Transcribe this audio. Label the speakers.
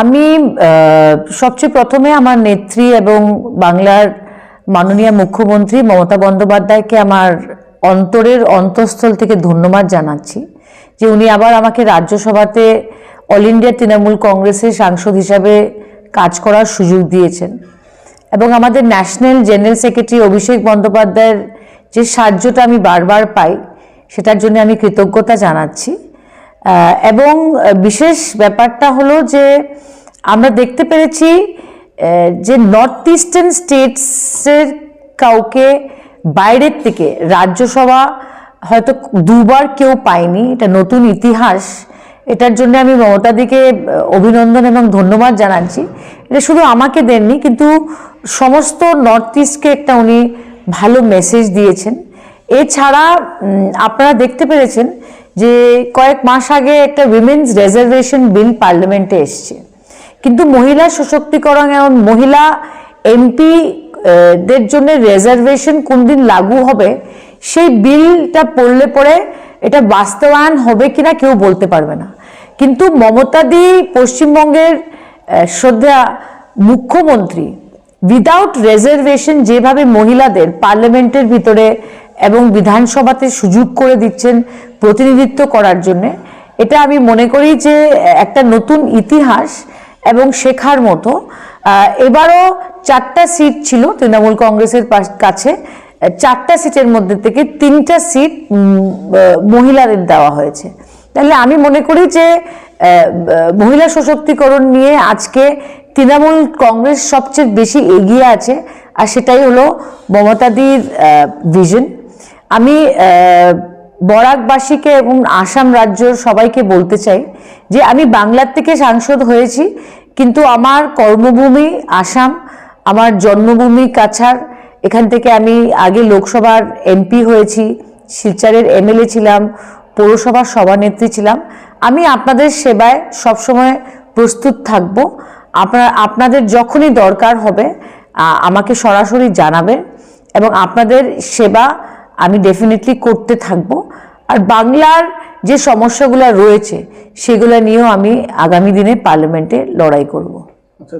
Speaker 1: আমি সবচেয়ে প্রথমে আমার নেত্রী এবং বাংলার মাননীয় মুখ্যমন্ত্রী মমতা বন্দ্যোপাধ্যায়কে আমার অন্তরের অন্তঃস্থল থেকে ধন্যবাদ জানাচ্ছি যে উনি আবার আমাকে রাজ্যসভাতে অল ইন্ডিয়া তৃণমূল কংগ্রেসের সাংসদ হিসাবে কাজ করার সুযোগ দিয়েছেন। এবং আমাদের ন্যাশনাল জেনারেল সেক্রেটারি অভিষেক বন্দ্যোপাধ্যায়ের যে সাহায্যটা আমি বারবার পাই, সেটার জন্য আমি কৃতজ্ঞতা জানাচ্ছি। এবং বিশেষ ব্যাপারটা হলো যে আমরা দেখতে পেরেছি যে নর্থ ইস্টার্ন স্টেটসের কাউকে বাইরের থেকে রাজ্যসভা হয়তো দুবার কেউ পায়নি, এটা নতুন ইতিহাস। এটার জন্য আমি মমতাদিকে অভিনন্দন এবং ধন্যবাদ জানাচ্ছি। এটা শুধু আমাকে দেননি, কিন্তু সমস্ত নর্থ ইস্টকে একটা উনি ভালো মেসেজ দিয়েছেন। এছাড়া আপনারা দেখতে পেরেছেন যে কয়েক মাস আগে একটা উইমেন্স রিজার্ভেশন বিল পার্লামেন্টে এসছে। কিন্তু মহিলা সশক্তিকরণ এবং মহিলা এমপি দের জন্য রেজার্ভেশন কোন দিন লাগু হবে, সেই বিলটা পড়লে পরে এটা বাস্তবায়ন হবে কিনা কেউ বলতে পারবে না। কিন্তু মমতাদি পশ্চিমবঙ্গের শ্রদ্ধা মুখ্যমন্ত্রী উইদাউট রেজার্ভেশন যেভাবে মহিলাদের পার্লামেন্টের ভিতরে এবং বিধানসভাতে সুযোগ করে দিচ্ছেন প্রতিনিধিত্ব করার জন্যে। এটা আমি মনে করি যে, একটা নতুন ইতিহাস এবং শেখার মতো। এবারও চারটা সিট ছিল তৃণমূল কংগ্রেসের কাছে। চারটা সিটের মধ্যে থেকে তিনটা সিট মহিলাদের দেওয়া হয়েছে। তাহলে আমি মনে করি যে মহিলা সশক্তিকরণ নিয়ে আজকে তৃণমূল কংগ্রেস সবচেয়ে বেশি এগিয়ে আছে। আর সেটাই হলো মমতাদির ভিশন আমি বরাকবাসীকে এবং আসাম রাজ্যর সবাইকে বলতে চাই যে আমি বাংলার থেকে সাংসদ হয়েছি, কিন্তু আমার কর্মভূমি আসাম, আমার জন্মভূমি কাছাড়। এখান থেকে আমি আগে লোকসভার এমপি হয়েছি, শিলচরের এমএলএ ছিলাম, পৌরসভার সভানেত্রী ছিলাম। আমি আপনাদের সেবায় সবসময় প্রস্তুত থাকব। আপনার, আপনাদের যখনই দরকার হবে আমাকে সরাসরি জানাবেন এবং আপনাদের সেবা আমি ডেফিনেটলি করতে থাকব। আর বাংলার যে সমস্যাগুলো রয়েছে, সেগুলো নিয়েও আমি আগামী দিনে পার্লামেন্টে লড়াই করব।
Speaker 2: আচ্ছা